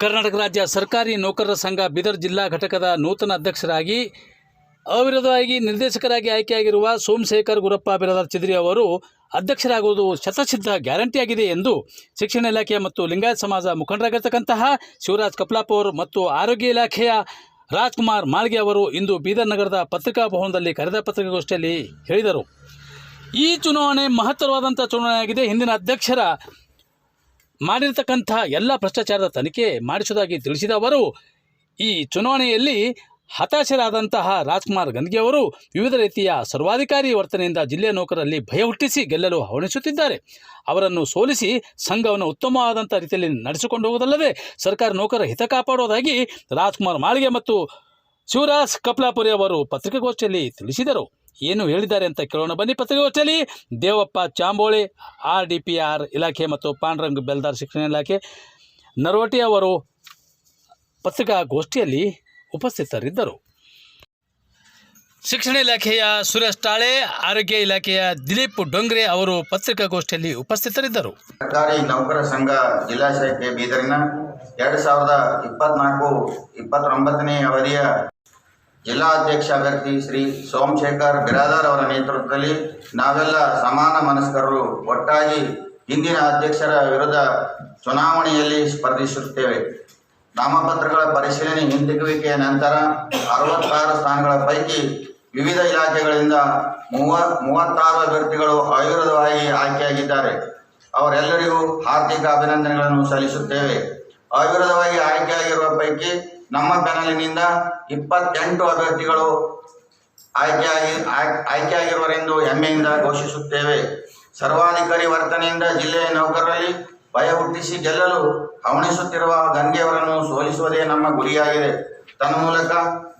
ಕರ್ನಾಟಕ ರಾಜ್ಯ ಸರ್ಕಾರಿ ನೌಕರರ ಸಂಘ ಬೀದರ್ ಜಿಲ್ಲಾ ಘಟಕದ ನೂತನ ಅಧ್ಯಕ್ಷರಾಗಿ, ಅವಿರೋಧವಾಗಿ ನಿರ್ದೇಶಕರಾಗಿ ಆಯ್ಕೆಯಾಗಿರುವ ಸೋಮಶೇಖರ್ ಗುರಪ್ಪ ಬಿರಾದರ್ ಚಿದ್ರಿ ಅವರು ಅಧ್ಯಕ್ಷರಾಗುವುದು ಶತಸಿದ್ಧ ಗ್ಯಾರಂಟಿಯಾಗಿದೆ ಎಂದು ಶಿಕ್ಷಣ ಇಲಾಖೆ ಮತ್ತು ಲಿಂಗಾಯತ್ ಸಮಾಜ ಮುಖಂಡರಾಗಿರ್ತಕ್ಕಂತಹ ಶಿವರಾಜ್ ಕಪ್ಲಾಪುರ್ ಮತ್ತು ಆರೋಗ್ಯ ಇಲಾಖೆಯ ರಾಜ್ಕುಮಾರ್ ಮಾಳ್ಗೆ ಅವರು ಇಂದು ಬೀದರ್ ನಗರದ ಪತ್ರಿಕಾ ಭವನದಲ್ಲಿ ಕರೆದ ಪತ್ರಿಕಾಗೋಷ್ಠಿಯಲ್ಲಿ ಹೇಳಿದರು. ಈ ಚುನಾವಣೆ ಮಹತ್ತರವಾದಂಥ ಚುನಾವಣೆಯಾಗಿದೆ ಹಿಂದಿನ ಅಧ್ಯಕ್ಷರ ಮಾಡಿರ್ತಕ್ಕಂಥ ಎಲ್ಲ ಭ್ರಷ್ಟಾಚಾರದ ತನಿಖೆ ಮಾಡಿಸುವುದಾಗಿ ತಿಳಿಸಿದ ಅವರು, ಈ ಚುನಾವಣೆಯಲ್ಲಿ ಹತಾಶರಾದಂತಹ ರಾಜ್ಕುಮಾರ್ ಗಂದ್ಗೆ ಅವರು ವಿವಿಧ ರೀತಿಯ ಸರ್ವಾಧಿಕಾರಿ ವರ್ತನೆಯಿಂದ ಜಿಲ್ಲೆಯ ನೌಕರರಲ್ಲಿ ಭಯ ಹುಟ್ಟಿಸಿ ಗೆಲ್ಲಲು ಹವಣಿಸುತ್ತಿದ್ದಾರೆ. ಅವರನ್ನು ಸೋಲಿಸಿ ಸಂಘವನ್ನು ಉತ್ತಮವಾದಂಥ ರೀತಿಯಲ್ಲಿ ನಡೆಸಿಕೊಂಡು ಹೋಗುವುದಲ್ಲದೆ, ಸರ್ಕಾರ ನೌಕರರ ಹಿತ ಕಾಪಾಡುವುದಾಗಿ ರಾಜ್ಕುಮಾರ್ ಮಾಳಿಗೆ ಮತ್ತು ಶಿವರಾಜ್ ಕಪ್ಲಾಪುರಿ ಅವರು ಪತ್ರಿಕಾಗೋಷ್ಠಿಯಲ್ಲಿ ತಿಳಿಸಿದರು. ಏನು ಹೇಳಿದ್ದಾರೆ ಅಂತ ಕೇಳೋಣ. ಬನ್ನಿ ಪತ್ರಿಕಾಗೋಷ್ಠಿಯಲ್ಲಿ Devappa Chamboli, R D P R ಇಲಾಖೆ ಮತ್ತು ಪಾಂಡ್ರಂಗ್ ಬೆಲ್ದಾರ್ ಶಿಕ್ಷಣ ಇಲಾಖೆ. ನರವಟಿ ಅವರು ಪತ್ರಿಕಾಗೋಷ್ಠಿಯಲ್ಲಿ ಉಪಸ್ಥಿತರಿದ್ದರು. ಶಿಕ್ಷಣ ಇಲಾಖೆಯ ಸುರೇಶ್ ತಾಳೆ ಆರೋಗ್ಯ ಇಲಾಖೆಯ ದಿಲೀಪ್ ಡೊಂಗ್ರೆ ಅವರು ಪತ್ರಿಕಾಗೋಷ್ಠಿಯಲ್ಲಿ ಉಪಸ್ಥಿತರಿದ್ದರು. ಸರ್ಕಾರಿ ನೌಕರ ಸಂಘ ಜಿಲ್ಲಾ ಶಾಖೆ ಬೀದರಿನ ಎರಡು ಸಾವಿರದ ಇಪ್ಪತ್ನಾಲ್ಕು ಇಪ್ಪತ್ತೊಂಬತ್ತನೇ ಅವಧಿಯ ಜಿಲ್ಲಾ ಅಧ್ಯಕ್ಷ ಅಭ್ಯರ್ಥಿ ಶ್ರೀ ಸೋಮಶೇಖರ್ ಬಿರಾದಾರ್ ಅವರ ನೇತೃತ್ವದಲ್ಲಿ ನಾವೆಲ್ಲ ಸಮಾನ ಮನಸ್ಕರು, ಒಟ್ಟಾಗಿ ಹಿಂದಿನ ಅಧ್ಯಕ್ಷರ ವಿರುದ್ಧ ಚುನಾವಣೆಯಲ್ಲಿ ಸ್ಪರ್ಧಿಸುತ್ತೇವೆ. ನಾಮಪತ್ರಗಳ ಪರಿಶೀಲನೆ ಹಿಂತೆಗೆಯುವಿಕೆಯ ನಂತರ ಅರವತ್ತಾರು ಸ್ಥಾನಗಳ ಪೈಕಿ ವಿವಿಧ ಇಲಾಖೆಗಳಿಂದ ಮೂವ, ಮೂವತ್ತಾರು ಅಭ್ಯರ್ಥಿಗಳು ಅವಿರೋಧವಾಗಿ ಆಯ್ಕೆಯಾಗಿದ್ದಾರೆ. ಅವರೆಲ್ಲರಿಗೂ ಹಾರ್ದಿಕ ಅಭಿನಂದನೆಗಳನ್ನು ಸಲ್ಲಿಸುತ್ತೇವೆ. ಅವಿರೋಧವಾಗಿ ಆಯ್ಕೆಯಾಗಿರುವ ಪೈಕಿ ನಮ್ಮ ಪ್ಯಾನಲಿನಿಂದ ಇಪ್ಪತ್ತೆಂಟು ಅಭ್ಯರ್ಥಿಗಳು ಆಯ್ಕೆಯಾಗಿ ಆಯ್- ಆಯ್ಕೆಯಾಗಿರುವರೆಂದು ಹೆಮ್ಮೆಯಿಂದ ಘೋಷಿಸುತ್ತೇವೆ. ಸರ್ವಾಧಿಕಾರಿ ವರ್ತನೆಯಿಂದ ಜಿಲ್ಲೆಯ ನೌಕರರಲ್ಲಿ ಭಯ ಹುಟ್ಟಿಸಿ ಗೆಲ್ಲಲು ಹವಣಿಸುತ್ತಿರುವ ಗಂಗೆಯವರನ್ನು ಸೋಲಿಸುವುದೇ ನಮ್ಮ ಗುರಿಯಾಗಿದೆ. ತನ್ಮೂಲಕ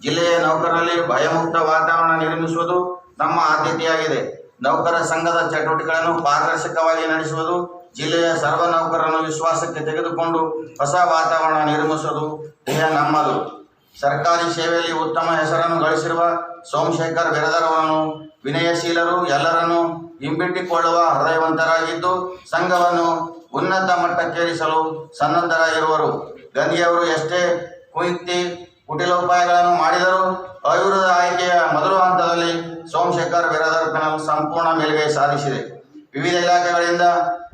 ಜಿಲ್ಲೆಯ ನೌಕರರಲ್ಲಿ ಭಯಮುಕ್ತ ವಾತಾವರಣ ನಿರ್ಮಿಸುವುದು ನಮ್ಮ ಆದ್ಯತೆಯಾಗಿದೆ. ನೌಕರ ಸಂಘದ ಚಟುವಟಿಕೆಗಳನ್ನು ಪಾರದರ್ಶಕವಾಗಿ ನಡೆಸುವುದು ಜಿಲ್ಲೆಯ ಸರ್ವ ನೌಕರರನ್ನು ವಿಶ್ವಾಸಕ್ಕೆ ತೆಗೆದುಕೊಂಡು ಹೊಸ ವಾತಾವರಣ ನಿರ್ಮಿಸುವುದು ಧ್ಯೇಯ ನಮ್ಮದು. ಸರ್ಕಾರಿ ಸೇವೆಯಲ್ಲಿ ಉತ್ತಮ ಹೆಸರನ್ನು ಗಳಿಸಿರುವ ಸೋಮಶೇಖರ್ ಬಿರದರ್ ಅವರನ್ನು ವಿನಯಶೀಲರು ಎಲ್ಲರನ್ನು ಹಿಂಬಿಟ್ಟಿಕೊಳ್ಳುವ ಹೃದಯವಂತರಾಗಿದ್ದು ಸಂಘವನ್ನು ಉನ್ನತ ಮಟ್ಟಕ್ಕೇರಿಸಲು ಸನ್ನದ್ಧರಾಗಿರುವರು. ಗಾಂಧಿಯವರು ಎಷ್ಟೇ ಕುಯುಕ್ತಿ ಕುಟಿಲೋಪಾಯಗಳನ್ನು ಮಾಡಿದರೂ ಅವಿರೋಧ ಆಯ್ಕೆಯ ಮೊದಲ ಹಂತದಲ್ಲಿ ಸೋಮಶೇಖರ್ ಬಿರದರ್ ಸಂಪೂರ್ಣ ಮೇಲುಗೈ ಸಾಧಿಸಿದೆ. ವಿವಿಧ ಇಲಾಖೆಗಳಿಂದ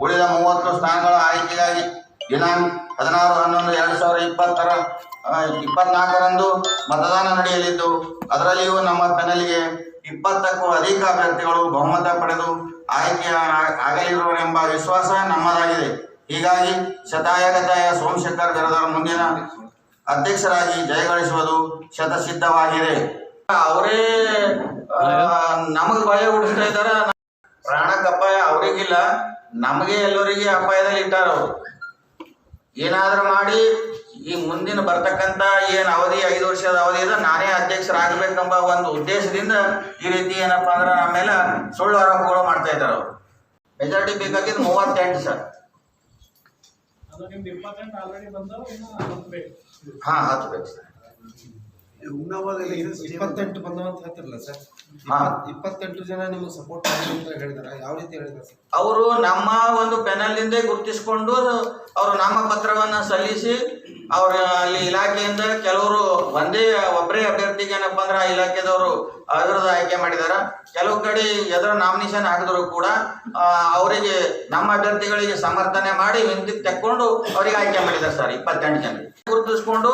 ಉಳಿದ ಮೂವತ್ತು ಸ್ಥಾನಗಳ ಆಯ್ಕೆಗಾಗಿ ದಿನಾಂಕ ಹದಿನಾರು, ಹನ್ನೊಂದು, ಎರಡು ಸಾವಿರದ ಇಪ್ಪತ್ತರ ಇಪ್ಪತ್ನಾಲ್ಕರಂದು ಮತದಾನ ನಡೆಯಲಿದ್ದು, ಅದರಲ್ಲಿಯೂ ನಮ್ಮ ಪೆನಲ್ಗೆ ಇಪ್ಪತ್ತಕ್ಕೂ ಅಧಿಕ ಅಭ್ಯರ್ಥಿಗಳು ಬಹುಮತ ಪಡೆದು ಆಯ್ಕೆ ಆಗಲಿರುವರೆಂಬ ವಿಶ್ವಾಸ ನಮ್ಮದಾಗಿದೆ. ಹೀಗಾಗಿ ಶತಾಯಗತಾಯ ಸೋಮಶೇಖರ್ ಗರದವರ ಮುಂದಿನ ಅಧ್ಯಕ್ಷರಾಗಿ ಜಯಗಳಿಸುವುದು ಶತಸಿದ್ಧವಾಗಿದೆ. ಅವರೇ ನಮಗೆ ಭಯ ಹುಟ್ಟಿಸ್ತಾ ಇದ್ದಾರ? ಪ್ರಾಣಕ್ಕೆ ಅಪಾಯ ಅವರಿಗಿಲ್ಲ ನಮಗೆ ಎಲ್ಲರಿಗೆ ಅಪಾಯದಲ್ಲಿ ಇಟ್ಟಾರ ಅವರು. ಏನಾದರೂ ಮಾಡಿ ಈ ಮುಂದಿನ ಬರ್ತಕ್ಕಂಥ ಏನು ಅವಧಿ ಐದು ವರ್ಷದ ಅವಧಿ ಇದೆ ನಾನೇ ಅಧ್ಯಕ್ಷರಾಗಬೇಕೆಂಬ ಒಂದು ಉದ್ದೇಶದಿಂದ ಈ ರೀತಿ ಏನಪ್ಪ ಅಂದ್ರೆ ನಮ್ಮ ಮೇಲೆ ಸುಳ್ಳು ಆರೋಪಗಳು ಮಾಡ್ತಾ ಇದ್ದಾರೆ ಅವರು. ಮೆಜಾರಿಟಿ ಬೇಕಾಗಿದ್ದು ಮೂವತ್ತೆಂಟು ಸರ್. ಹಾ ಹತ್ತು ಬೇಕು ಸರ್. ಹುಮ್ನಾಬಾದಲ್ಲಿ ಇಪ್ಪತ್ತೆಂಟು ಬಂದವ ಅಂತ ಹೇಳ್ತಿರಲ್ಲ ಸರ್. ಇಪ್ಪತ್ತೆಂಟು ಜನ ನಿಮಗೆ ಸಪೋರ್ಟ್ ಮಾಡಿ ಅಂತ ಹೇಳಿದಾರ. ಯಾವ ರೀತಿ ಹೇಳಿದಾರೆ ಸರ್? ಅವರು ನಮ್ಮ ಒಂದು ಪೆನಲ್ನಿಂದ ಗುರುತಿಸಿಕೊಂಡು ಅವರು ನಾಮಪತ್ರವನ್ನು ಸಲ್ಲಿಸಿ ಅವ್ರ ಅಲ್ಲಿ ಇಲಾಖೆಯಿಂದ ಕೆಲವರು ಒಂದೇ ಒಬ್ಬರೇ ಅಭ್ಯರ್ಥಿಗೆ ಏನಪ್ಪ ಅಂದ್ರೆ ಆ ಇಲಾಖೆದವರು ಅವಿರೋಧ ಆಯ್ಕೆ ಮಾಡಿದಾರ. ಕೆಲವು ಕಡೆ ಎದುರ ನಾಮಿನೇಷನ್ ಹಾಕಿದ್ರು ಕೂಡ ಆ, ಅವರಿಗೆ ನಮ್ಮ ಅಭ್ಯರ್ಥಿಗಳಿಗೆ ಸಮರ್ಥನೆ ಮಾಡಿ ಹಿಂದಕ್ಕೆ ತೆಕ್ಕೊಂಡು ಅವರಿಗೆ ಆಯ್ಕೆ ಮಾಡಿದ್ದಾರೆ ಸರ್ ಇಪ್ಪತ್ತೆಂಟು ಜನ ಗುರುತಿಸಿಕೊಂಡು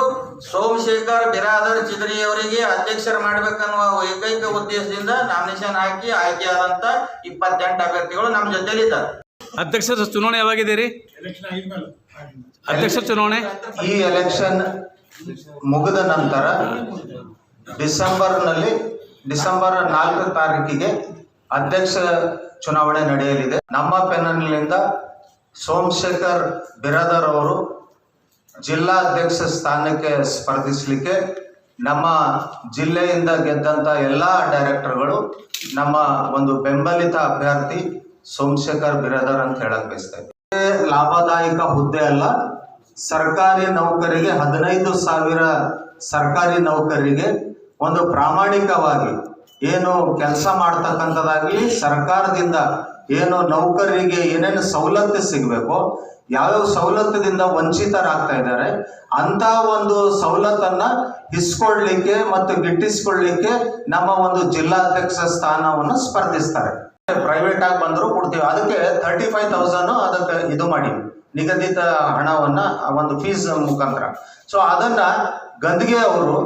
ಸೋಮಶೇಖರ್ ಬಿರಾದರ್ ಚಿದ್ರಿ ಅವರಿಗೆ ಅಧ್ಯಕ್ಷರು ಮಾಡ್ಬೇಕನ್ನುವ ಏಕೈಕ ಉದ್ದೇಶದಿಂದ ನಾಮಿನೇಷನ್ ಹಾಕಿ ಆಯ್ಕೆ ಆದಂತ ಇಪ್ಪತ್ತೆಂಟು ಅಭ್ಯರ್ಥಿಗಳು ನಮ್ಮ ಜೊತೆಲಿದ್ದಾರೆ ಅಧ್ಯಕ್ಷರ ಚುನಾವಣೆ ಯಾವಾಗಿದೆ ರೀ? ಅಧ್ಯಕ್ಷರ ಚುನಾವಣೆ ಈ ಎಲೆಕ್ಷನ್ ಮುಗಿದ ನಂತರ ಡಿಸೆಂಬರ್ನಲ್ಲಿ, ಡಿಸೆಂಬರ್ ನಾಲ್ಕು ತಾರೀಕಿಗೆ ಅಧ್ಯಕ್ಷ ಚುನಾವಣೆ ನಡೆಯಲಿದೆ ನಮ್ಮ ಪೆನಲ್ನಿಂದ ಸೋಮಶೇಖರ್ ಬಿರಾದರ್ ಅವರು ಜಿಲ್ಲಾ ಅಧ್ಯಕ್ಷ ಸ್ಥಾನಕ್ಕೆ ಸ್ಪರ್ಧಿಸಲಿಕ್ಕೆ ನಮ್ಮ ಜಿಲ್ಲೆಯಿಂದ ಗೆದ್ದಂತ ಎಲ್ಲಾ ಡೈರೆಕ್ಟರ್ಗಳು ನಮ್ಮ ಒಂದು ಬೆಂಬಲಿತ ಅಭ್ಯರ್ಥಿ ಸೋಮಶೇಖರ್ ಬಿರಾದರ್ ಅಂತ ಹೇಳಕ್ ಬಯಸ್ತಾ. ಲಾಭದಾಯಕ ಹುದ್ದೆ ಅಲ್ಲ. ಸರ್ಕಾರಿ ನೌಕರಿಗೆ ಹದಿನೈದು ಸಾವಿರ ಸರ್ಕಾರಿ ನೌಕರಿಗೆ ಒಂದು ಪ್ರಾಮಾಣಿಕವಾಗಿ ಏನು ಕೆಲಸ ಮಾಡ್ತಕ್ಕಂಥದ್ದಾಗಲಿ ಸರ್ಕಾರದಿಂದ ಏನು ನೌಕರರಿಗೆ ಏನೇನು ಸವಲತ್ತು ಸಿಗಬೇಕು, ಯಾವ್ಯಾವ ಸವಲತ್ತದಿಂದ ವಂಚಿತರಾಗ್ತಾ ಇದ್ದಾರೆ ಅಂತ ಒಂದು ಸವಲತ್ತನ್ನ ಇಸ್ಕೊಳ್ಲಿಕ್ಕೆ ಮತ್ತು ಗಿಟ್ಟಿಸ್ಕೊಳ್ಳಿಕ್ಕೆ ನಮ್ಮ ಒಂದು ಜಿಲ್ಲಾಧ್ಯಕ್ಷ ಸ್ಥಾನವನ್ನು ಸ್ಪರ್ಧಿಸ್ತಾರೆ. ಪ್ರೈವೇಟ್ ಆಗಿ ಬಂದರೂ ಕೊಡ್ತೀವಿ. ಅದಕ್ಕೆ ತರ್ಟಿ ಫೈವ್ ತೌಸಂಡ್ ಅದಕ್ಕೆ ಇದು ಮಾಡಿ, ನಿಗದಿತ ಹಣವನ್ನ ಒಂದು ಫೀಸ್ ಮುಖಾಂತರ. ಸೊ ಅದನ್ನ ಗಂದಿಗೆ ಅವರು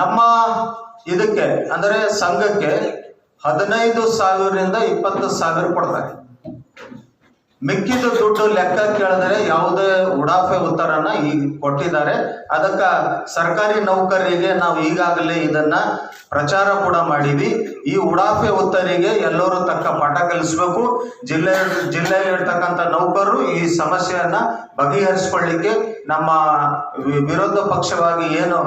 ನಮ್ಮ ಇದಕ್ಕೆ, ಅಂದರೆ ಸಂಘಕ್ಕೆ ಹದಿನೈದು ಸಾವಿರದಿಂದ ಇಪ್ಪತ್ತು ಸಾವಿರ ಕೊಡ್ತಾರೆ. ಮಿಕ್ಕಿದ ದುಡ್ಡು ಲೆಕ್ಕ ಕೇಳಿದ್ರೆ ಯಾವುದೇ ಉಡಾಫೆ ಉತ್ತರನ ಈಗ ಕೊಟ್ಟಿದ್ದಾರೆ. ಅದಕ್ಕ ಸರ್ಕಾರಿ ನೌಕರರಿಗೆ ನಾವು ಈಗಾಗಲೇ ಇದನ್ನ ಪ್ರಚಾರ ಕೂಡ ಮಾಡಿವಿ ಈ ಉಡಾಫೆ ಉತ್ತರಿಗೆ ಎಲ್ಲರೂ ತಕ್ಕ ಪಾಠ ಕಲಿಸ್ಬೇಕು. ಜಿಲ್ಲೆ ಜಿಲ್ಲೆಯಲ್ಲಿ ಇರ್ತಕ್ಕಂಥ ನೌಕರರು ಈ ಸಮಸ್ಯೆಯನ್ನ ಬಗೆಹರಿಸ್ಕೊಳ್ಳಿಕ್ಕೆ ನಮ್ಮ ವಿರೋಧ ಪಕ್ಷವಾಗಿ ಏನು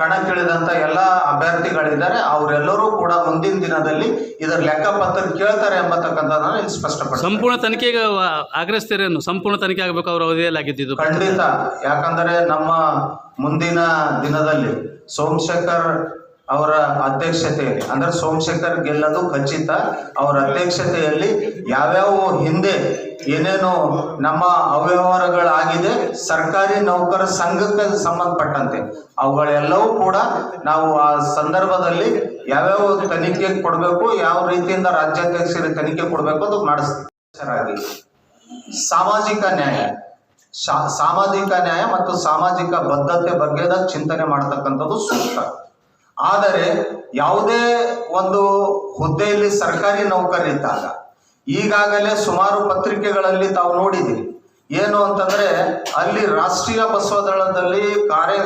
ಕಣಕ್ಕಿಳಿದಂತ ಎಲ್ಲ ಅಭ್ಯರ್ಥಿಗಳಿದ್ದಾರೆ ಅವರೆಲ್ಲರೂ ಕೂಡ ಮುಂದಿನ ದಿನದಲ್ಲಿ ಇದರ ಲೆಕ್ಕಪತ್ರ ಕೇಳ್ತಾರೆ ಎಂಬತಕ್ಕಂಥದ್ದನ್ನು ಇಲ್ಲಿ ಸ್ಪಷ್ಟಪಡಿಸ್ತಾರೆ. ಸಂಪೂರ್ಣ ತನಿಖೆಗೆ ಆಗ್ರಹಿಸ್ತೀರೇನು ಸಂಪೂರ್ಣ ತನಿಖೆ ಆಗಬೇಕು ಅವ್ರ ಅವಧಿಯಲ್ಲಿ ಆಗಿದ್ದು. ಖಂಡಿತ. ಯಾಕಂದರೆ ನಮ್ಮ ಮುಂದಿನ ದಿನದಲ್ಲಿ ಸೋಮಶೇಖರ್ ಅವರ ಅಧ್ಯಕ್ಷತೆಯಲ್ಲಿ. ಅಂದ್ರೆ ಸೋಮಶೇಖರ್ ಗೆಲ್ಲದು ಖಚಿತ. ಅವರ ಅಧ್ಯಕ್ಷತೆಯಲ್ಲಿ ಯಾವ್ಯಾವ ಹಿಂದೆ ಏನೇನು ನಮ್ಮ ಅವ್ಯವಹಾರಗಳಾಗಿದೆ, ಸರ್ಕಾರಿ ನೌಕರ ಸಂಘಕ್ಕೆ ಸಂಬಂಧಪಟ್ಟಂತೆ. ಅವುಗಳೆಲ್ಲವೂ ಕೂಡ ನಾವು ಆ ಸಂದರ್ಭದಲ್ಲಿ ಯಾವ್ಯಾವ ತನಿಖೆ ಕೊಡಬೇಕು, ಯಾವ ರೀತಿಯಿಂದ ರಾಜ್ಯಾಧ್ಯಕ್ಷರಿಗೆ ತನಿಖೆ ಕೊಡಬೇಕು ಅದು ಮಾಡಿಸ್ತೀವಿ ಸಾಮಾಜಿಕ ನ್ಯಾಯ. ಸಾಮಾಜಿಕ ನ್ಯಾಯ ಮತ್ತು ಸಾಮಾಜಿಕ ಬದ್ಧತೆ ಬಗ್ಗೆ ಚಿಂತನೆ ಮಾಡತಕ್ಕಂಥದ್ದು ಸೂಕ್ತ. ಆದರೆ ಯಾವುದೇ ಒಂದು ಹುದ್ದೆಯಲ್ಲಿ ಸರ್ಕಾರಿ ನೌಕರರಿದ್ದಾಗ, ಈಗಾಗಲೇ ಸುಮಾರು ಪತ್ರಿಕೆಗಳಲ್ಲಿ ತಾವು ನೋಡಿದ್ದೀರಿ. ಏನು ಅಂತಂದ್ರೆ, ಅಲ್ಲಿ ರಾಷ್ಟ್ರೀಯ ಬಸವದಳದಲ್ಲಿ ಕಾರ್ಯ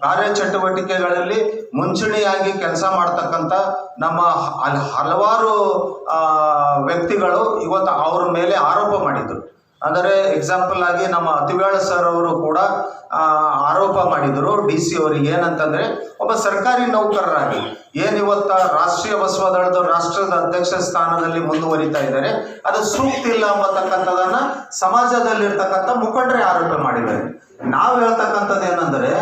ಕಾರ್ಯಚಟುವಟಿಕೆಗಳಲ್ಲಿ ಮುಂಚೂಣಿಯಾಗಿ ಕೆಲಸ ಮಾಡ್ತಕ್ಕಂಥ ನಮ್ಮ ಹಲವಾರು ವ್ಯಕ್ತಿಗಳು ಇವತ್ತು ಅವ್ರ ಮೇಲೆ ಆರೋಪ ಮಾಡಿದ್ರು. ಅಂದರೆ ಎಕ್ಸಾಂಪಲ್ ಆಗಿ ನಮ್ಮ ಅತಿವೇಳ ಸರ್ ಅವರು ಕೂಡ ಆರೋಪ ಮಾಡಿದರು. ಡಿ ಸಿ ಅವರಿಗೆ ಏನಂತಂದ್ರೆ, ಒಬ್ಬ ಸರ್ಕಾರಿ ನೌಕರರಾಗಿ, ಏನ್ ಇವತ್ತ ರಾಷ್ಟ್ರೀಯ ಬಸವದಳದ ರಾಷ್ಟ್ರದ ಅಧ್ಯಕ್ಷ ಸ್ಥಾನದಲ್ಲಿ ಮುಂದುವರಿತಾ ಇದ್ದಾರೆ, ಅದು ಸೂಕ್ತ ಇಲ್ಲ ಅಂಬತಕ್ಕಂಥದನ್ನ ಸಮಾಜದಲ್ಲಿರ್ತಕ್ಕಂಥ ಮುಖಂಡರೇ ಆರೋಪ ಮಾಡಿದ್ದಾರೆ. ನಾವು ಹೇಳ್ತಕ್ಕಂಥದ್ದು ಏನಂದ್ರೆ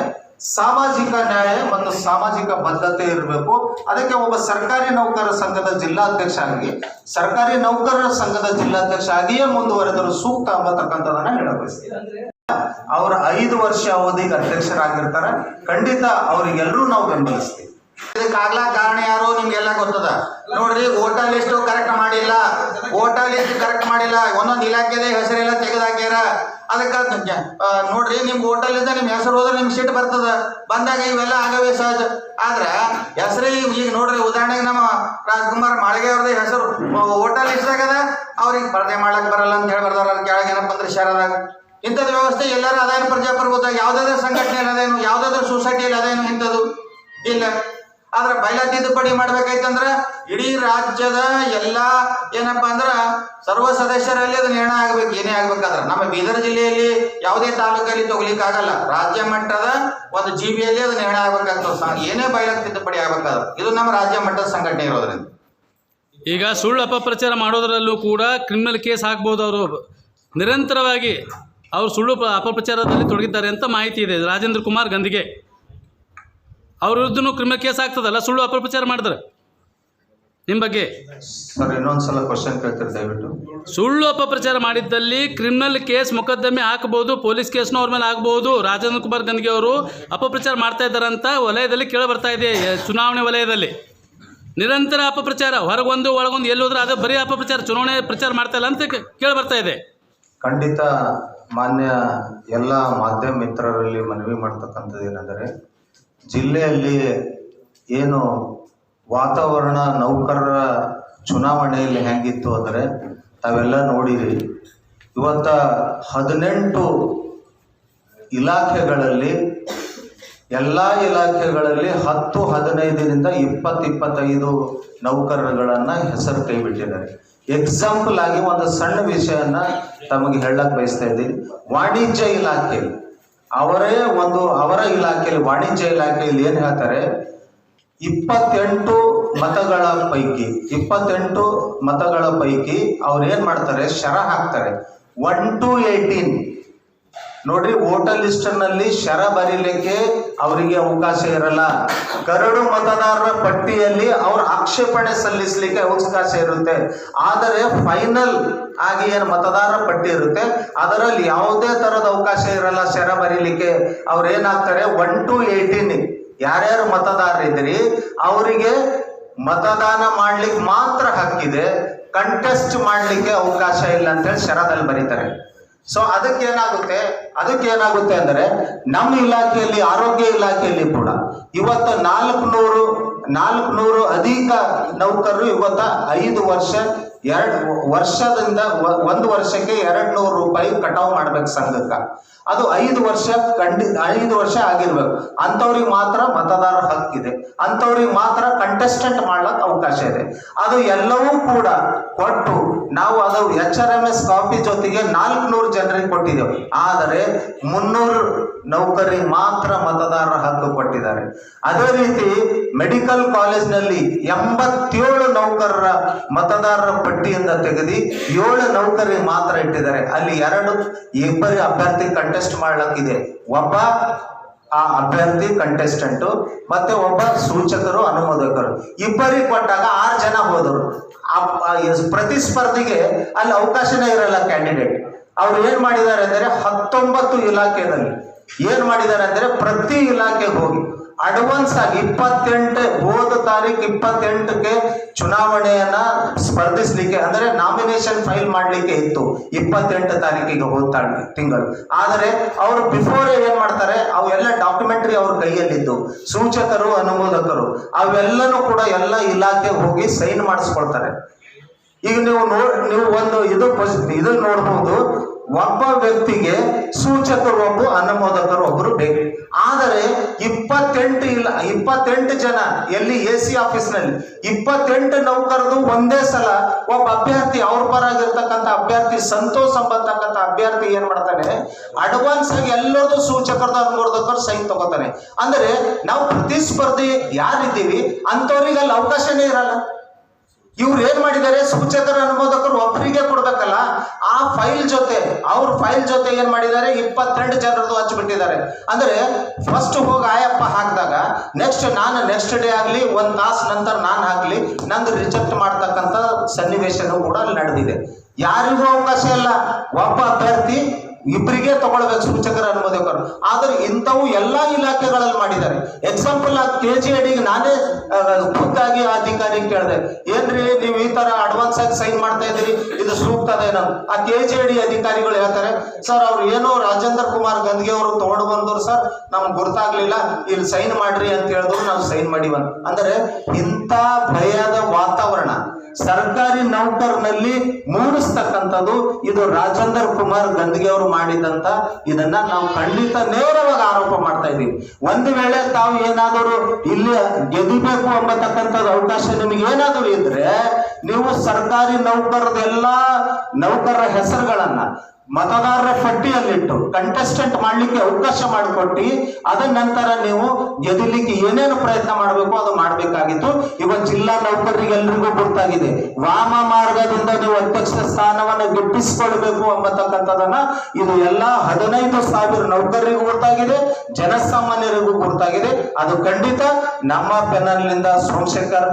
ಸಾಮಾಜಿಕ ನ್ಯಾಯ ಮತ್ತು ಸಾಮಾಜಿಕ ಬದ್ಧತೆ ಇರಬೇಕು. ಅದಕ್ಕೆ ಒಬ್ಬ ಸರ್ಕಾರಿ ನೌಕರರ ಸಂಘದ ಜಿಲ್ಲಾಧ್ಯಕ್ಷ ಆಗಿ ಸರ್ಕಾರಿ ನೌಕರರ ಸಂಘದ ಜಿಲ್ಲಾಧ್ಯಕ್ಷ ಆಗಿಯೇ ಮುಂದುವರೆದರು ಸೂಕ್ತ ಎಂಬತಕ್ಕಂಥದನ್ನ ಹೇಳಬಯಸ್ತೀನಿ. ಅವರ ಐದು ವರ್ಷ ಅವಧಿಗೆ ಅಧ್ಯಕ್ಷರಾಗಿರ್ತಾರೆ. ಖಂಡಿತ ಅವರಿಗೆಲ್ಲರೂ ನಾವು ಬೆಂಬಲಿಸ್ತೀವಿ. ಇದಕ್ಕಾಗ್ಲ ಕಾರಣ ಯಾರು ನಿಮ್ಗೆಲ್ಲ ಗೊತ್ತದ? ನೋಡ್ರಿ ವೋಟರ್ ಲಿಸ್ಟ್ ಕರೆಕ್ಟ್ ಮಾಡಿಲ್ಲ. ವೋಟರ್ ಲಿಸ್ಟ್ ಕರೆಕ್ಟ್ ಮಾಡಿಲ್ಲ. ಒಂದೊಂದು ಇಲಾಖೆದ ಹೆಸರೆಲ್ಲ ತೆಗೆದಾಕ್ಯಾರ. ಅದಕ್ಕ ನೋಡ್ರಿ, ನಿಮ್ ವೋಟರ್ ಲಿಸ್ಟ್ ನಿಮ್ ಹೆಸರು ಹೋದ್ರೆ ನಿಮ್ ಸೀಟ್ ಬರ್ತದ. ಬಂದಾಗ ಇವೆಲ್ಲ ಆಗವೇ ಸಹಜ. ಆದ್ರ, ಹೆಸರೇ ಈಗ ನೋಡ್ರಿ, ಉದಾಹರಣೆಗೆ ನಮ್ಮ ರಾಜ್ಕುಮಾರ್ ಮಾಳಿಗೆ ಅವ್ರದ ಹೆಸರು. ವೋಟರ್ ಲಿಸ್ಟ್ ಆಗದ ಅವ್ರಿಗೆ ಸ್ಪರ್ಧೆ ಮಾಡಕ್ ಬರಲ್ಲ ಅಂತ ಹೇಳಿ ಬರ್ದಾರ. ಕೆಳಗೆ ಏನಪ್ಪ ಅಂದ್ರೆ ಶರದಾಗ ಇಂಥದ್ದು ವ್ಯವಸ್ಥೆ ಎಲ್ಲರೂ ಅದೇನು ಪ್ರಜಾಪ್ರಭುತ್ವ, ಯಾವ್ದಾದ್ರು ಸಂಘಟನೆ ಅದೇನು, ಯಾವ್ದಾದ್ರು ಸೊಸೈಟಿಯಲ್ಲಿ ಅದೇನು ಇಂಥದ್ದು? ಇಲ್ಲ. ಆದ್ರೆ ಬೈಲಾ ತಿದ್ದುಪಡಿ ಮಾಡ್ಬೇಕಾಯ್ತಂದ್ರೆ ಇಡೀ ರಾಜ್ಯದ ಎಲ್ಲಾ ಏನಪ್ಪಾ ಅಂದ್ರ ಸರ್ವ ಸದಸ್ಯರಲ್ಲಿ ಅದು ನಿರ್ಣಯ ಆಗ್ಬೇಕು, ಏನೇ ಆಗ್ಬೇಕಾದ್ರೆ. ನಮ್ಮ ಬೀದರ್ ಜಿಲ್ಲೆಯಲ್ಲಿ ಯಾವುದೇ ತಾಲೂಕಲ್ಲಿ ತಗೊಲಿಕ್ಕೆ ಆಗಲ್ಲ. ರಾಜ್ಯ ಮಟ್ಟದ ಒಂದು ಜಿಬಿಯಲ್ಲಿ ಅದು ನಿರ್ಣಯ ಆಗ್ಬೇಕಾಗ್ತದೆ ಏನೇ ಬಯಲ ತಿದ್ದುಪಡಿ ಆಗ್ಬೇಕಾದ್ರೆ. ಇದು ನಮ್ಮ ರಾಜ್ಯ ಮಟ್ಟದ ಸಂಘಟನೆ ಇರೋದ್ರಿಂದ. ಈಗ ಸುಳ್ಳು ಅಪಪ್ರಚಾರ ಮಾಡೋದರಲ್ಲೂ ಕೂಡ ಕ್ರಿಮಿನಲ್ ಕೇಸ್ ಹಾಕ್ಬೋದು ಅವರು. ನಿರಂತರವಾಗಿ ಅವರು ಸುಳ್ಳು ಅಪಪ್ರಚಾರದಲ್ಲಿ ತೊಡಗಿದ್ದಾರೆ ಅಂತ ಮಾಹಿತಿ ಇದೆ. ರಾಜೇಂದ್ರ ಕುಮಾರ್ ಗಂದಿಗೆ. ಅವ್ರ ವಿರುದ್ಧನು ಕ್ರಿಮಿನಲ್ ಕೇಸ್ ಆಗ್ತದಲ್ಲ? ಸುಳ್ಳು ಅಪಪ್ರಚಾರ ಮಾಡಿದ್ರೆ? ನಿಮ್ಮ ಬಗ್ಗೆ? ಸರ್ ಇನ್ನೊಂದ್ಸಲ ಕ್ವಶನ್ ಕೇಳ್ತೀರಿ ದಯವಿಟ್ಟು. ಸುಳ್ಳು ಅಪಪ್ರಚಾರ ಮಾಡಿದ್ದಲ್ಲಿ ಕ್ರಿಮಿನಲ್ ಕೇಸ್ ಮೊಕದ್ದಮೆ ಹಾಕಬಹುದು ಪೊಲೀಸ್ ಕೇಸ್ನೂ ಅವ್ರ ಮೇಲೆ ಆಗ್ಬೋದು. ರಾಜೇಂದ್ರ ಕುಮಾರ್ ಗಂದ್ಗೆ ಅವರು ಅಪಪ್ರಚಾರ ಮಾಡ್ತಾ ಇದ್ದಾರಂತ ಅಂತ ವಲಯದಲ್ಲಿ ಕೇಳಿ ಬರ್ತಾ ಇದೆ ಚುನಾವಣೆ ವಲಯದಲ್ಲಿ. ನಿರಂತರ ಅಪಪ್ರಚಾರ ಹೊರಗೊಂದು ಒಳಗೊಂದು ಎಲ್ಲಿ ಹೋದ್ರೆ ಅದು ಬರೀ ಅಪಪ್ರಚಾರ ಚುನಾವಣೆ ಪ್ರಚಾರ ಮಾಡ್ತಾ ಇಲ್ಲ ಅಂತ ಕೇಳಿ ಬರ್ತಾ ಇದೆ. ಖಂಡಿತ ಮಾನ್ಯ ಎಲ್ಲ ಮಾಧ್ಯಮ ಮಿತ್ರರಲ್ಲಿ ಮನವಿ ಮಾಡ್ತಕ್ಕಂಥದ್ದು ಏನೆಂದರೆ ಜಿಲ್ಲೆಯಲ್ಲಿ ಏನು ವಾತಾವರಣ ನೌಕರರ ಚುನಾವಣೆಯಲ್ಲಿ ಹೇಗಿತ್ತು ಅಂದರೆ ತಾವೆಲ್ಲ ನೋಡಿರಿ. ಇವತ್ತ ಹದಿನೆಂಟು ಇಲಾಖೆಗಳಲ್ಲಿ, ಎಲ್ಲ ಇಲಾಖೆಗಳಲ್ಲಿ ಹತ್ತು ಹದಿನೈದರಿಂದ ಇಪ್ಪತ್ತು ಇಪ್ಪತ್ತೈದು ನೌಕರರುಗಳನ್ನ ಹೆಸರು ಕೈ ಬಿಟ್ಟಿದ್ದಾರೆ ಎಕ್ಸಾಂಪಲ್ ಆಗಿ ಒಂದು ಸಣ್ಣ ವಿಷಯನ ತಮಗೆ ಹೇಳಕ್ಕೆ ಬಯಸ್ತಾ ಇದ್ದೀನಿ. ವಾಣಿಜ್ಯ ಇಲಾಖೆ. ಅವರೇ ಒಂದು ಅವರ ಇಲಾಖೆಯಲ್ಲಿ, ವಾಣಿಜ್ಯ ಇಲಾಖೆಯಲ್ಲಿ ಏನು ಹೇಳ್ತಾರೆ? ಇಪ್ಪತ್ತೆಂಟು ಮತಗಳ ಪೈಕಿ, ಇಪ್ಪತ್ತೆಂಟು ಮತಗಳ ಪೈಕಿ ಅವ್ರು ಏನ್ ಮಾಡ್ತಾರೆ? ಶರ ಹಾಕ್ತಾರೆ. ಒನ್ ಟು ಏಯ್ಟೀನ್ ನೋಡ್ರಿ ವೋಟರ್ ಲಿಸ್ಟ್ನಲ್ಲಿ ಶರ ಬರೀಲಿಕ್ಕೆ ಅವರಿಗೆ ಅವಕಾಶ ಇರಲ್ಲ. ಕರಡು ಮತದಾರರ ಪಟ್ಟಿಯಲ್ಲಿ ಅವ್ರ ಆಕ್ಷೇಪಣೆ ಸಲ್ಲಿಸಲಿಕ್ಕೆ ಅವಕಾಶ ಇರುತ್ತೆ. ಆದರೆ ಫೈನಲ್ ಆಗಿ ಏನು ಮತದಾರರ ಪಟ್ಟಿ ಇರುತ್ತೆ, ಅದರಲ್ಲಿ ಯಾವುದೇ ತರದ ಅವಕಾಶ ಇರಲ್ಲ ಶರ ಬರೀಲಿಕ್ಕೆ. ಅವ್ರು ಏನಾಗ್ತಾರೆ? ಒನ್ ಟು ಏಯ್ಟೀನ್ ಯಾರ್ಯಾರು ಮತದಾರರಿದ್ರಿ ಅವರಿಗೆ ಮತದಾನ ಮಾಡ್ಲಿಕ್ಕೆ ಮಾತ್ರ ಹಕ್ಕಿದೆ ಕಂಟೆಸ್ಟ್ ಮಾಡ್ಲಿಕ್ಕೆ ಅವಕಾಶ ಇಲ್ಲ ಅಂತ ಹೇಳಿ ಶರದಲ್ಲಿ ಬರೀತಾರೆ. ಸೊ ಅದಕ್ಕೆ ಏನಾಗುತ್ತೆ? ಅದಕ್ಕೆ ಏನಾಗುತ್ತೆ ಅಂದ್ರೆ, ನಮ್ಮ ಇಲಾಖೆಯಲ್ಲಿ, ಆರೋಗ್ಯ ಇಲಾಖೆಯಲ್ಲಿ ಕೂಡ ಇವತ್ತು ನಾಲ್ಕುನೂರು ನಾಲ್ಕುನೂರು ಅಧಿಕ ನೌಕರರು ಇವತ್ತ ಐದು ವರ್ಷ ಎರಡು ವರ್ಷದಿಂದ ಒಂದು ವರ್ಷಕ್ಕೆ ಎರಡು ನೂರು ರೂಪಾಯಿ ಕಟಾವ್ ಮಾಡ್ಬೇಕು ಸಂಘಕ್ಕ. ಅದು ಐದು ವರ್ಷ ಖಂಡಿ ಐದು ವರ್ಷ ಆಗಿರ್ಬೇಕು. ಅಂಥವ್ರಿಗೆ ಮಾತ್ರ ಮತದಾರರ ಹಕ್ಕಿದೆ ಅಂಥವ್ರಿಗೆ ಮಾತ್ರ ಕಂಟೆಸ್ಟೆಂಟ್ ಮಾಡ್ಲಕ್ ಅವಕಾಶ ಇದೆ. ಅದು ಎಲ್ಲವೂ ಕೂಡ ಕೊಟ್ಟು ನಾವು ಅದು H R M S copy ಜೊತೆಗೆ ನಾಲ್ಕುನೂರು ಜನರಿಗೆ ಕೊಟ್ಟಿದ್ದೇವೆ. ಆದರೆ ಮುನ್ನೂರು ನೌಕರಿ ಮಾತ್ರ ಮತದಾರರ ಹಕ್ಕು ಕೊಟ್ಟಿದ್ದಾರೆ. ಅದೇ ರೀತಿ ಮೆಡಿಕಲ್ ಕಾಲೇಜ್ನಲ್ಲಿ ಎಂಬತ್ತೇಳು ನೌಕರರ ಮತದಾರರ ಪಟ್ಟಿಯಿಂದ ತೆಗೆದಿ ಏಳು ನೌಕರಿ ಮಾತ್ರ ಇಟ್ಟಿದ್ದಾರೆ. ಅಲ್ಲಿ ಎರಡು ಇಬ್ಬರು ಅಭ್ಯರ್ಥಿ ಕಂಟೆಸ್ಟ್ ಮಾಡ್ಲಕ್ಕಿದೆ. ಒಬ್ಬ ಆ ಅಭ್ಯರ್ಥಿ ಕಂಟೆಸ್ಟೆಂಟ್ ಮತ್ತೆ ಒಬ್ಬ ಸೂಚಕರು, ಅನುಮೋದಕರು. ಇಬ್ಬರಿಗೆ ಕೊಟ್ಟಾಗ ಆರು ಜನ ಹೋದರು. ಪ್ರತಿಸ್ಪರ್ಧಿಗೆ ಅಲ್ಲಿ ಅವಕಾಶನೇ ಇರಲ್ಲ ಕ್ಯಾಂಡಿಡೇಟ್ ಅವ್ರು ಏನ್ ಮಾಡಿದ್ದಾರೆ ಅಂದರೆ ಹತ್ತೊಂಬತ್ತು ಇಲಾಖೆಯಲ್ಲಿ. ಏನ್ ಮಾಡಿದ್ದಾರೆ ಅಂದ್ರೆ ಪ್ರತಿ ಇಲಾಖೆಗೆ ಹೋಗಿ. ಅಡ್ವಾನ್ಸ್ ಆಗಿ ಇಪ್ಪತ್ತೆಂಟು, ಹೋದ ತಾರೀಕು ಇಪ್ಪತ್ತೆಂಟಕ್ಕೆ ಚುನಾವಣೆಯನ್ನ ಸ್ಪರ್ಧಿಸ್ಲಿಕ್ಕೆ, ಅಂದ್ರೆ ನಾಮಿನೇಷನ್ ಫೈಲ್ ಮಾಡ್ಲಿಕ್ಕೆ ಇತ್ತು, ಇಪ್ಪತ್ತೆಂಟು ತಾರೀಕಿಗೆ ಹೋದ ತಿಂಗಳು. ಆದರೆ ಅವರು ಬಿಫೋರ್ ಏನ್ ಮಾಡ್ತಾರೆ ಅವೆಲ್ಲ ಡಾಕ್ಯುಮೆಂಟ್ರಿ ಅವ್ರ ಕೈಯಲ್ಲಿದ್ದು, ಸೂಚಕರು, ಅನುಮೋದಕರು, ಅವೆಲ್ಲನೂ ಕೂಡ ಎಲ್ಲ ಇಲಾಖೆಗೆ ಹೋಗಿ ಸೈನ್ ಮಾಡಿಸ್ಕೊಳ್ತಾರೆ. ಈಗ ನೀವು ನೋ ನೀವು ಒಂದು ಇದು ಇದನ್ನ ಇದು ನೋಡ್ಬೋದು ಒಬ್ಬ ವ್ಯಕ್ತಿಗೆ ಸೂಚಕರು ಒಬ್ಬ ಅನುಮೋದಕರು ಒಬ್ಬರು ಬೇಕು. ಆದರೆ ಇಪ್ಪತ್ತೆಂಟು ಇಲ್ಲ, ಇಪ್ಪತ್ತೆಂಟು ಜನ ಎಲ್ಲಿ ಎ ಸಿ ಆಫೀಸ್ನಲ್ಲಿ, ಇಪ್ಪತ್ತೆಂಟು ನೌಕರದು ಒಂದೇ ಸಲ ಒಬ್ಬ ಅಭ್ಯರ್ಥಿ, ಅವ್ರ ಪರಾಗಿರ್ತಕ್ಕಂಥ ಅಭ್ಯರ್ಥಿ, ಸಂತೋಷ ಅಂಬತಕ್ಕಂಥ ಅಭ್ಯರ್ಥಿ ಏನ್ ಮಾಡ್ತಾನೆ? ಅಡ್ವಾನ್ಸ್ ಆಗಿ ಎಲ್ಲರದು ಸೂಚಕರದ ಅನುಮೋದಕರು ಸೈನ್ ತಗೋತಾನೆ. ಅಂದ್ರೆ ನಾವು ಪ್ರತಿಸ್ಪರ್ಧಿ ಯಾರಿದ್ದೀವಿ ಅಂಥವ್ರಿಗೆ ಅಲ್ಲಿ ಅವಕಾಶನೇ ಇರಲ್ಲ. ಇವ್ರು ಏನ್ ಮಾಡಿದ್ದಾರೆ? ಸೂಚಕರ ಅನುಮೋದಕರು ಒಬ್ಬರಿಗೆ ಕೊಡ್ಬೇಕಲ್ಲ, ಆ ಫೈಲ್ ಜೊತೆ, ಅವ್ರ ಫೈಲ್ ಜೊತೆ ಏನ್ ಮಾಡಿದ್ದಾರೆ? ಇಪ್ಪತ್ತೆರಡು ಜನರದು ಹಚ್ಚಿಬಿಟ್ಟಿದ್ದಾರೆ. ಅಂದ್ರೆ ಫಸ್ಟ್ ಹೋಗಿ ಆಯಪ್ಪ ಹಾಕಿದಾಗ ನೆಕ್ಸ್ಟ್ ನಾನು ನೆಕ್ಸ್ಟ್ ಡೇ ಆಗ್ಲಿ, ಒಂದ್ ತಾಸು ನಂತರ ನಾನು ಹಾಕ್ಲಿ, ನಂದು ರಿಜೆಕ್ಟ್ ಮಾಡ್ತಕ್ಕಂಥ ಸನ್ನಿವೇಶನೂ ಕೂಡ ಅಲ್ಲಿ ನಡೆದಿದೆ. ಯಾರಿಗೂ ಅವಕಾಶ ಇಲ್ಲ. ಒಬ್ಬ ಅಭ್ಯರ್ಥಿ ಇಬ್ಬರಿಗೆ ತಗೊಳ್ಬೇಕು ಸೂಚಕರ ಅನುಮೋದಕರು ಆದ್ರೆ ಇಂಥವು ಎಲ್ಲಾ ಇಲಾಖೆಗಳಲ್ಲಿ ಮಾಡಿದ್ದಾರೆ. ಎಕ್ಸಾಂಪಲ್ ಆ ಕೆ ಜಿ ಅಡಿಗೆ ನಾನೇ ಖುದ್ದಾಗಿ ಅಧಿಕಾರಿ ಕೇಳಿದೆ, ಏನ್ರಿ ನೀವು ಈ ತರ ಅಡ್ವಾನ್ಸ್ ಆಗಿ ಸೈನ್ ಮಾಡ್ತಾ ಇದ್ದೀರಿ, ಇದು ಸೂಕ್ತ ಅದೇನೋ ಆ ಕೆ ಜಿ ಅಡಿ ಅಧಿಕಾರಿಗಳು ಹೇಳ್ತಾರೆ, ಸರ್, ಅವ್ರು ಏನೋ ರಾಜೇಂದ್ರ ಕುಮಾರ್ ಗಂದ್ಗೆ ಅವರು ತಗೊಂಡು ಬಂದ್ರು ಸರ್, ನಮ್ಗೆ ಗೊತ್ತಾಗ್ಲಿಲ್ಲ ಇಲ್ಲಿ ಸೈನ್ ಮಾಡ್ರಿ ಅಂತ ಹೇಳಿದ್ರು, ನಾವು ಸೈನ್ ಮಾಡಿವನ್. ಅಂದ್ರೆ ಇಂಥ ಭಯದ ವಾತಾವರಣ. ಸರ್ಕಾರಿ ನೌಕರನಲ್ಲಿ ಮೂಡಿಸ್ತಕ್ಕಂಥದ್ದು ಇದು ರಾಜೇಂದ್ರ ಕುಮಾರ್ ಗಂದ್ಗೆ ಅವರು ಮಾಡಿದಂತ ಇದನ್ನ ನಾವು ಖಂಡಿತ ನೇರವಾಗಿ ಆರೋಪ ಮಾಡ್ತಾ ಇದೀವಿ ಒಂದು ವೇಳೆ ತಾವು ಏನಾದರೂ ಇಲ್ಲಿ ಗೆದಿಬೇಕು ಎಂಬತಕ್ಕಂಥದ್ದು ಅವಕಾಶ ನಿಮಗೆ ಏನಾದರೂ ಇದ್ರೆ ನೀವು ಸರ್ಕಾರಿ ನೌಕರದ ಎಲ್ಲಾ ನೌಕರರ ಹೆಸರುಗಳನ್ನ ಮತದಾರರ ಪಟ್ಟಿಯಲ್ಲಿಟ್ಟು ಕಂಟೆಸ್ಟೆಂಟ್ ಮಾಡ್ಲಿಕ್ಕೆ ಅವಕಾಶ ಮಾಡಿಕೊಟ್ಟು ಅದರ ನಂತರ ನೀವು ಗೆದಿಲಿಕ್ಕೆ ಏನೇನು ಪ್ರಯತ್ನ ಮಾಡಬೇಕು ಅದು ಮಾಡಬೇಕಾಗಿತ್ತು. ಇವತ್ತು ಜಿಲ್ಲಾ ನೌಕರರಿಗೆ ಎಲ್ರಿಗೂ ಗೊತ್ತಾಗಿದೆ ವಾಮ ಮಾರ್ಗದಿಂದ ನೀವು ಅಧ್ಯಕ್ಷ ಸ್ಥಾನವನ್ನು ಗಿಟ್ಟಿಸಿಕೊಳ್ಬೇಕು ಎಂಬತಕ್ಕಂಥದನ್ನ ಇದು ಎಲ್ಲ ಹದಿನೈದು ಸಾವಿರ ನೌಕರರಿಗೂ ಗೊತ್ತಾಗಿದೆ ಜನಸಾಮಾನ್ಯರಿಗೂ ಗೊತ್ತಾಗಿದೆ ಅದು ಖಂಡಿತ ನಮ್ಮ ಪೆನಲ್ನಿಂದ ಸೋಮಶೇಖರ್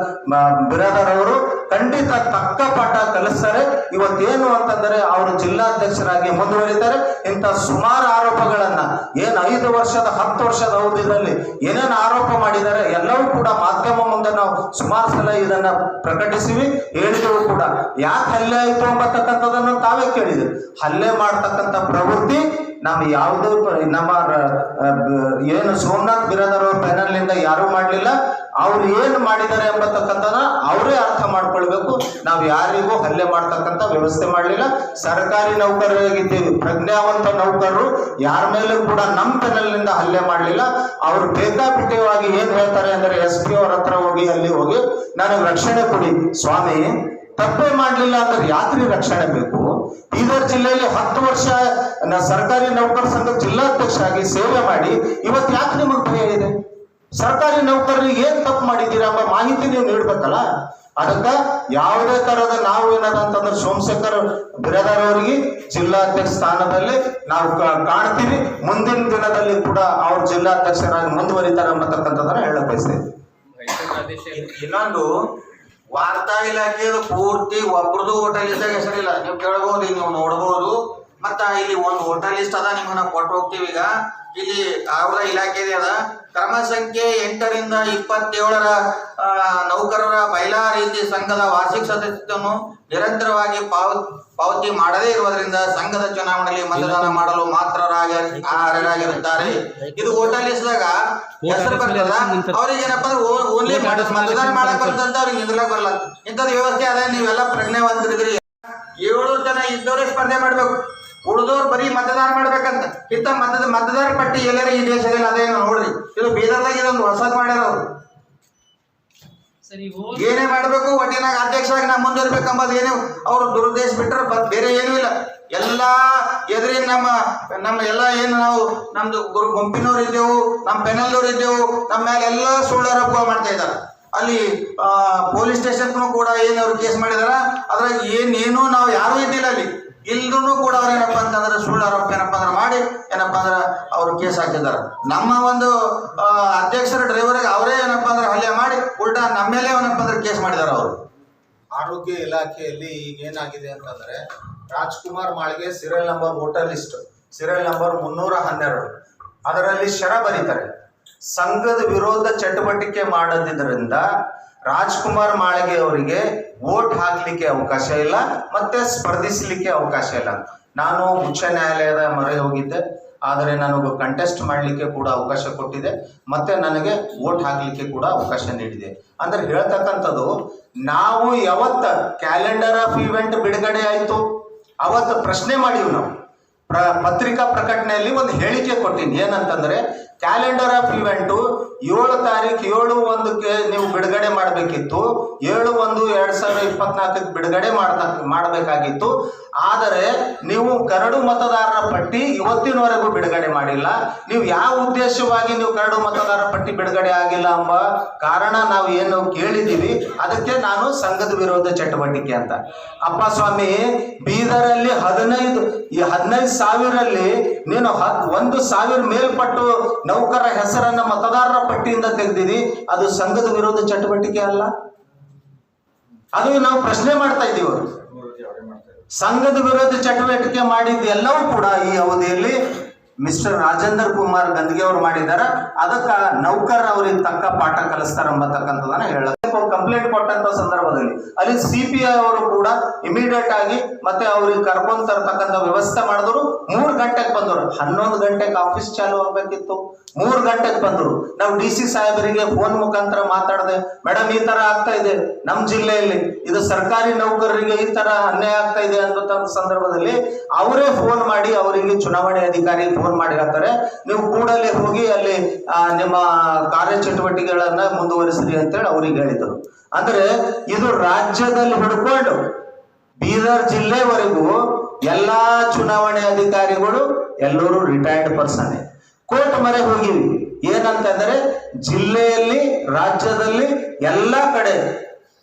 ಬಿರಾದರ್ ಅವರು ಖಂಡಿತ ತಕ್ಕ ಪಾಠ ಕಲಿಸ್ತಾರೆ. ಇವತ್ತೇನು ಅಂತಂದ್ರೆ ಅವರು ಜಿಲ್ಲಾಧ್ಯಕ್ಷರಾಗಿ ಮುಂದುವರಿತಾರೆ. ಇಂಥ ಸುಮಾರು ಆರೋಪಗಳನ್ನ ಏನ್ ಐದು ವರ್ಷದ, ಹತ್ತು ವರ್ಷದ ಅವಧಿಯಲ್ಲಿ ಏನೇನು ಆರೋಪ ಮಾಡಿದ್ದಾರೆ ಎಲ್ಲವೂ ಕೂಡ ಮಾಧ್ಯಮ ಮುಂದೆ ನಾವು ಸುಮಾರು ಸಲ ಇದನ್ನ ಪ್ರಕಟಿಸಿವಿ, ಹೇಳಿದೆವು ಕೂಡ. ಯಾಕೆ ಹಲ್ಲೆ ಆಯ್ತು ಅಂಬತಕ್ಕಂಥದ್ದನ್ನು ತಾವೇ ಕೇಳಿದೆ ಹಲ್ಲೆ ಮಾಡ್ತಕ್ಕಂಥ ಪ್ರವೃತ್ತಿ ನಮ್ಮ ಯಾವುದೇ ನಮ್ಮ ಏನು ಸೋಮನಾಥ್ ಬಿರಾದರ್ ಅವ್ರ panel ನಿಂದ ಯಾರು ಮಾಡಲಿಲ್ಲ. ಅವ್ರು ಏನು ಮಾಡಿದ್ದಾರೆ ಎಂಬತಕ್ಕಂಥದ್ದನ್ನ ಅವರೇ ಅರ್ಥ ಮಾಡ್ಕೊಳ್ಬೇಕು. ನಾವು ಯಾರಿಗೂ ಹಲ್ಲೆ ಮಾಡ್ತಕ್ಕಂಥ ವ್ಯವಸ್ಥೆ ಮಾಡಲಿಲ್ಲ. ಸರ್ಕಾರಿ ನೌಕರರಾಗಿದ್ದೀವಿ ಪ್ರಜ್ಞಾವಂತ ನೌಕರರು ಯಾರ ಮೇಲೂ ಕೂಡ ನಮ್ಮ ಪೆನಲ್ನಿಂದ ಹಲ್ಲೆ ಮಾಡಲಿಲ್ಲ. ಅವರು ಬೇಕಾಬಿಟ್ಟಿಯಾಗಿ ಏನ್ ಹೇಳ್ತಾರೆ ಅಂದ್ರೆ, ಎಸ್ ಪಿ ಅವ್ರ ಹತ್ರ ಹೋಗಿ, ಅಲ್ಲಿ ಹೋಗಿ ನನಗೆ ರಕ್ಷಣೆ ಕೊಡಿ. ಸ್ವಾಮಿ, ತಪ್ಪೇ ಮಾಡಲಿಲ್ಲ ಅಂದ್ರೆ ಯಾಕ್ರಿ ರಕ್ಷಣೆ ಬೇಕು? ಬೀದರ್ ಜಿಲ್ಲೆಯಲ್ಲಿ ಹತ್ತು ವರ್ಷ ನಾ ಸರ್ಕಾರಿ ನೌಕರ ಸಂಘ ಜಿಲ್ಲಾಧ್ಯಕ್ಷ ಆಗಿ ಸೇವೆ ಮಾಡಿ ಇವತ್ತು ಯಾಕೆ ನಿಮಗೆ ಭಯ ಇದೆ? ಸರ್ಕಾರಿ ನೌಕರರು ಏನ್ ತಪ್ಪು ಮಾಡಿದ್ದೀರಾ ಎಂಬ ಮಾಹಿತಿ ನೀವು ನೀಡ್ಬೇಕಲ್ಲ? ಅದಕ್ಕ ಯಾವುದೇ ತರಹದ ನಾವು ಏನದ ಅಂತಂದ್ರೆ ಸೋಮಶೇಖರ್ ಬಿರಾದಾರ್ ಅವರಿಗೆ ಜಿಲ್ಲಾಧ್ಯಕ್ಷ ಸ್ಥಾನದಲ್ಲಿ ನಾವು ಕಾ- ಕಾಣ್ತೀವಿ. ಮುಂದಿನ ದಿನದಲ್ಲಿ ಕೂಡ ಅವ್ರ ಜಿಲ್ಲಾಧ್ಯಕ್ಷರಾಗಿ ಮುಂದುವರಿತಾರೆ ಅನ್ನತಕ್ಕಂಥದ್ದನ್ನ ಹೇಳಕ್ ಬಯಸ್ತೇನೆ. ಇನ್ನೊಂದು ವಾರ್ತಾ ಇಲಾಖೆದು ಪೂರ್ತಿ ಒಬ್ರದು ಹೋಟೆಲ್ ಲಿಸ್ಟಾಗ ಹೆಸರಿಲ್ಲ. ನೀವು ಕೇಳಬಹುದು ನೀವು ನೋಡ್ಬೋದು. ಮತ್ತ ಇಲ್ಲಿ ಒಂದು ಹೋಟೆಲ್ ಲಿಸ್ಟ್ ಅದ ನಿಮ್ಗ ನಾವು ಕೊಟ್ಟು ಹೋಗ್ತೀವಿ ಈಗ. ಇಲ್ಲಿ ಅವರ ಇಲಾಖೆ ಅದ. ಕ್ರಮ ಸಂಖ್ಯೆ ಎಂಟರಿಂದ ಇಪ್ಪತ್ತೇಳರ ನೌಕರರ ಮಹಿಳಾ ರೀತಿ ಸಂಘದ ವಾರ್ಷಿಕ ಸದಸ್ಯತ್ವವನ್ನು ನಿರಂತರವಾಗಿ ಪಾವ ಪಾವತಿ ಮಾಡದೇ ಇರುವುದರಿಂದ ಸಂಘದ ಚುನಾವಣೆಯಲ್ಲಿ ಮತದಾನ ಮಾಡಲು ಮಾತ್ರ ಅರ್ಹರಾಗಿರುತ್ತಾರೆ ಇದು ಹೋಟೆಲ್ ಲಿಸ್ಟ್ದಾಗ ಹೆಸರು ಬರ್ತದ ಅವ್ರಿಗೆ ಏನಪ್ಪ ಅಂದ್ರೆ ಓನ್ಲಿ ಮತದಾನ ಮಾಡಕ್ ಬರ್ತಂತ ಅವ್ರಿಗೆ ನಿಂದ್ರಕ್ ಬರಲ್ಲ. ಇಂಥದ್ ವ್ಯವಸ್ಥೆ ಅದ ನೀವೆಲ್ಲ ಪ್ರಜ್ಞಾವಂತರಿದ್ರಿ ಏಳು ಜನ ಇದ್ದವರೇ ಸ್ಪರ್ಧೆ ಮಾಡ್ಬೇಕು. ಉಳಿದವ್ರು ಬರೀ ಮತದಾನ ಮಾಡ್ಬೇಕಂತ. ಇಂಥ ಮತದ ಮತದಾರ ಪಟ್ಟಿ ಎಲ್ಲರೂ ಈ ದೇಶದಲ್ಲಿ ಅದೇ ನೋಡ್ರಿ. ಇದು ಬೀದರ್ದಾಗ ಇದೊಂದು ಹೊಸದ್ ಮಾಡ್ಯಾರ ಅವ್ರು. ಏನೇ ಮಾಡ್ಬೇಕು, ಒಟ್ಟಿನಾಗ ಅಧ್ಯಕ್ಷರಾಗಿ ನಾ ಮುಂದುವರಿಬೇಕಂಬದು ಏನು ಅವರು ದುರುದ್ದೇಶ ಬಿಟ್ಟರೆ ಬೇರೆ ಏನೂ ಇಲ್ಲ. ಎಲ್ಲಾ ಎದುರಿ ನಮ್ಮ ನಮ್ಮ ಎಲ್ಲ ಏನು ನಾವು, ನಮ್ದು ಗುರು ಗುಂಪಿನವ್ರು ಇದ್ದೆವು ನಮ್ಮ ಪೆನಲ್ದವ್ರು ಇದ್ದೆವು ನಮ್ಮ ಮೇಲೆ ಎಲ್ಲ ಸುಳ್ಳಾರೋಪ ಮಾಡ್ತಾ ಇದ್ದಾರೆ. ಅಲ್ಲಿ ಪೊಲೀಸ್ ಸ್ಟೇಷನ್ ಕೂಡ ಏನು ಅವ್ರು ಕೇಸ್ ಮಾಡಿದಾರ, ಅದ್ರಾಗ ಏನೇನು ಏನು ನಾವು ಯಾರು ಇದ್ದಿಲ್ಲ ಅಲ್ಲಿ. ಇಲ್ದೂ ಕೂಡ ಅವ್ರು ಏನಪ್ಪ ಅಂತಂದ್ರೆ ಸುಳ್ಳು ಆರೋಪ ಏನಪ್ಪ ಅಂದ್ರೆ ಮಾಡಿ, ಏನಪ್ಪ ಅಂದ್ರೆ ಅವರು ಕೇಸ್ ಹಾಕಿದ್ದಾರೆ. ನಮ್ಮ ಒಂದು ಅಧ್ಯಕ್ಷರ ಡ್ರೈವರ್ಗೆ ಅವರೇ ಏನಪ್ಪ ಅಂದ್ರೆ ಹಲ್ಲೆ ಮಾಡಿ, ಉಲ್ಟಾ ನಮ್ಮ ಮೇಲೆ ಏನಪ್ಪ ಅಂದ್ರೆ ಕೇಸ್ ಮಾಡಿದ್ದಾರೆ ಅವರು. ಆರೋಗ್ಯ ಇಲಾಖೆಯಲ್ಲಿ ಈಗ ಏನಾಗಿದೆ ಅಂತಂದ್ರೆ Rajkumar Malige serial number voter list serial number ಮುನ್ನೂರ ಹನ್ನೆರಡು. ಅದರಲ್ಲಿ ಶರ ಬರೀತಾರೆ. ಸಂಘದ ವಿರೋಧ ಚಟುವಟಿಕೆ ಮಾಡದಿದ್ದರಿಂದ ರಾಜ್ಕುಮಾರ್ ಮಾಳಿಗೆ ಅವರಿಗೆ ವೋಟ್ ಹಾಕ್ಲಿಕ್ಕೆ ಅವಕಾಶ ಇಲ್ಲ, ಮತ್ತೆ ಸ್ಪರ್ಧಿಸಲಿಕ್ಕೆ ಅವಕಾಶ ಇಲ್ಲ ನಾನು ಉಚ್ಚ ನ್ಯಾಯಾಲಯದ ಮೊರೆ ಹೋಗಿದ್ದೆ, ಆದರೆ ನನಗೆ ಕಂಟೆಸ್ಟ್ ಮಾಡಲಿಕ್ಕೆ ಕೂಡ ಅವಕಾಶ ಕೊಟ್ಟಿದೆ, ಮತ್ತೆ ನನಗೆ ವೋಟ್ ಹಾಕ್ಲಿಕ್ಕೆ ಕೂಡ ಅವಕಾಶ ನೀಡಿದೆ. ಅಂದ್ರೆ ಹೇಳ್ತಕ್ಕಂಥದ್ದು, ನಾವು ಯಾವತ್ತ ಕ್ಯಾಲೆಂಡರ್ ಆಫ್ ಇವೆಂಟ್ ಬಿಡುಗಡೆ ಆಯ್ತು, ಅವತ್ತು ಪ್ರಶ್ನೆ ಮಾಡಿವು ನಾವು. ಪತ್ರಿಕಾ ಪ್ರಕಟಣೆಯಲ್ಲಿ ಒಂದು ಹೇಳಿಕೆ ಕೊಟ್ಟಿನಿ. ಏನಂತಂದ್ರೆ ಕ್ಯಾಲೆಂಡರ್ ಆಫ್ ಇವೆಂಟು ಏಳು ತಾರೀಕು ಏಳು ಒಂದಕ್ಕೆ ನೀವು ಬಿಡುಗಡೆ ಮಾಡಬೇಕಿತ್ತು. ಏಳು ಒಂದು ಎರಡು ಸಾವಿರದ ಇಪ್ಪತ್ನಾಲ್ಕಕ್ಕೆ ಬಿಡುಗಡೆ ಮಾಡ್ತಾ, ಮಾಡಬೇಕಾಗಿತ್ತು. ಆದರೆ ನೀವು ಕರಡು ಮತದಾರರ ಪಟ್ಟಿ ಇವತ್ತಿನವರೆಗೂ ಬಿಡುಗಡೆ ಮಾಡಿಲ್ಲ. ನೀವು ಯಾವ ಉದ್ದೇಶವಾಗಿ ನೀವು ಕರಡು ಮತದಾರರ ಪಟ್ಟಿ ಬಿಡುಗಡೆ ಆಗಿಲ್ಲ ಎಂಬ ಕಾರಣ ನಾವು ಏನು ಕೇಳಿದ್ದೀವಿ. ಅದಕ್ಕೆ ನಾನು ಸಂಘದ ವಿರೋಧ ಚಟುವಟಿಕೆ ಅಂತ. ಅಪ್ಪ ಸ್ವಾಮಿ, ಬೀದರಲ್ಲಿ ಹದಿನೈದು, ಈ ಹದಿನೈದು ಸಾವಿರಲ್ಲಿ ನೀನು ಒಂದು ಸಾವಿರ ಮೇಲ್ಪಟ್ಟು ನೌಕರರ ಹೆಸರನ್ನ ಮತದಾರರ ಪಟ್ಟಿಯಿಂದ ತೆಗೆದಿದಿ, ಅದು ಸಂಘದ ವಿರೋಧ ಚಟುವಟಿಕೆ ಅಲ್ಲ? ಅದು ನಾವು ಪ್ರಶ್ನೆ ಮಾಡ್ತಾ ಇದ್ದೀವಿ ಸಂಘದ ವಿರೋಧ ಚಟುವಟಿಕೆ ಮಾಡಿದ ಎಲ್ಲವೂ ಕೂಡ ಈ ಅವಧಿಯಲ್ಲಿ ಮಿಸ್ಟರ್ ರಾಜೇಂದ್ರ ಕುಮಾರ್ ಗಂದ್ಗೆ ಅವರು ಮಾಡಿದ್ದಾರೆ. ಅದಕ್ಕ ನೌಕರ ಅವ್ರಿಗೆ ತಕ್ಕ ಪಾಠ ಕಲಿಸ್ತಾರ ಎಂಬತಕ್ಕಂಥದನ್ನ ಕಂಪ್ಲೇಂಟ್ ಕೊಟ್ಟಂತ ಸಂದರ್ಭದಲ್ಲಿ. ಅಲ್ಲಿ ಸಿಪಿಐ ಅವರು ಕೂಡ ಇಮಿಡಿಯೇಟ್ ಆಗಿ ಮತ್ತೆ ಅವ್ರಿಗೆ ಕರ್ಕೊಂಡ್ ತರತಕ್ಕಂತ ವ್ಯವಸ್ಥೆ ಮಾಡಿದ್ರು. ಮೂರ್ ಗಂಟೆಗೆ ಬಂದರು. ಹನ್ನೊಂದು ಗಂಟೆಗೆ ಆಫೀಸ್ ಚಾಲು ಆಗ್ಬೇಕಿತ್ತು. ಮೂರ್ ಗಂಟೆಗೆ ಬಂದ್ರು. ನಾವು ಡಿ ಸಿ ಸಾಹೇಬರಿಗೆ ಫೋನ್ ಮುಖಾಂತರ ಮಾತಾಡದೆ, ಮೇಡಮ್, ಈ ತರ ಆಗ್ತಾ ಇದೆ. ನಮ್ ಜಿಲ್ಲೆಯಲ್ಲಿ ಇದು ಸರ್ಕಾರಿ ನೌಕರರಿಗೆ ಈ ತರ ಅನ್ಯಾಯ ಆಗ್ತಾ ಇದೆ ಅಂತ ಸಂದರ್ಭದಲ್ಲಿ ಅವರೇ ಫೋನ್ ಮಾಡಿ ಅವರಿಗೆ ಚುನಾವಣೆ ಅಧಿಕಾರಿ ಫೋನ್ ಮಾಡಿ ಹೇಳ್ತಾರೆ ನೀವು ಕೂಡಲೇ ಹೋಗಿ ಅಲ್ಲಿ ನಿಮ್ಮ ಕಾರ್ಯಚಟುವಟಿಕೆಗಳನ್ನ ಮುಂದುವರಿಸಿರಿ ಅಂತೇಳಿ ಅವ್ರಿಗೆ ಹೇಳಿದರು. ಅಂದ್ರೆ ಇದು ರಾಜ್ಯದಲ್ಲಿ ಹಿಡ್ಕೊಂಡು ಬೀದರ್ ಜಿಲ್ಲೆವರೆಗೂ ಎಲ್ಲಾ ಚುನಾವಣೆ ಅಧಿಕಾರಿಗಳು ಎಲ್ಲರೂ ರಿಟೈರ್ಡ್ ಪರ್ಸನ್ ಕೋರ್ಟ್ ಮರೆ ಹೋಗಿವಿ. ಏನಂತಂದ್ರೆ ಜಿಲ್ಲೆಯಲ್ಲಿ, ರಾಜ್ಯದಲ್ಲಿ ಎಲ್ಲಾ ಕಡೆ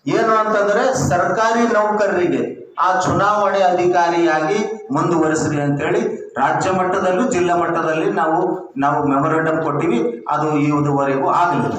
ಏನು ಅಂತಂದ್ರೆ ಸರ್ಕಾರಿ ನೌಕರರಿಗೆ ಆ ಚುನಾವಣೆ ಅಧಿಕಾರಿಯಾಗಿ ಮುಂದುವರಿಸ್ರಿ ಅಂತೇಳಿ ರಾಜ್ಯ ಮಟ್ಟದಲ್ಲೂ, ಜಿಲ್ಲಾ ಮಟ್ಟದಲ್ಲಿ ನಾವು ನಾವು ಮೆಮೊರಾಂಡಮ್ ಕೊಟ್ಟಿವಿ. ಅದು ಇದುವರೆಗೂ ಆಗಲಿಲ್ಲ.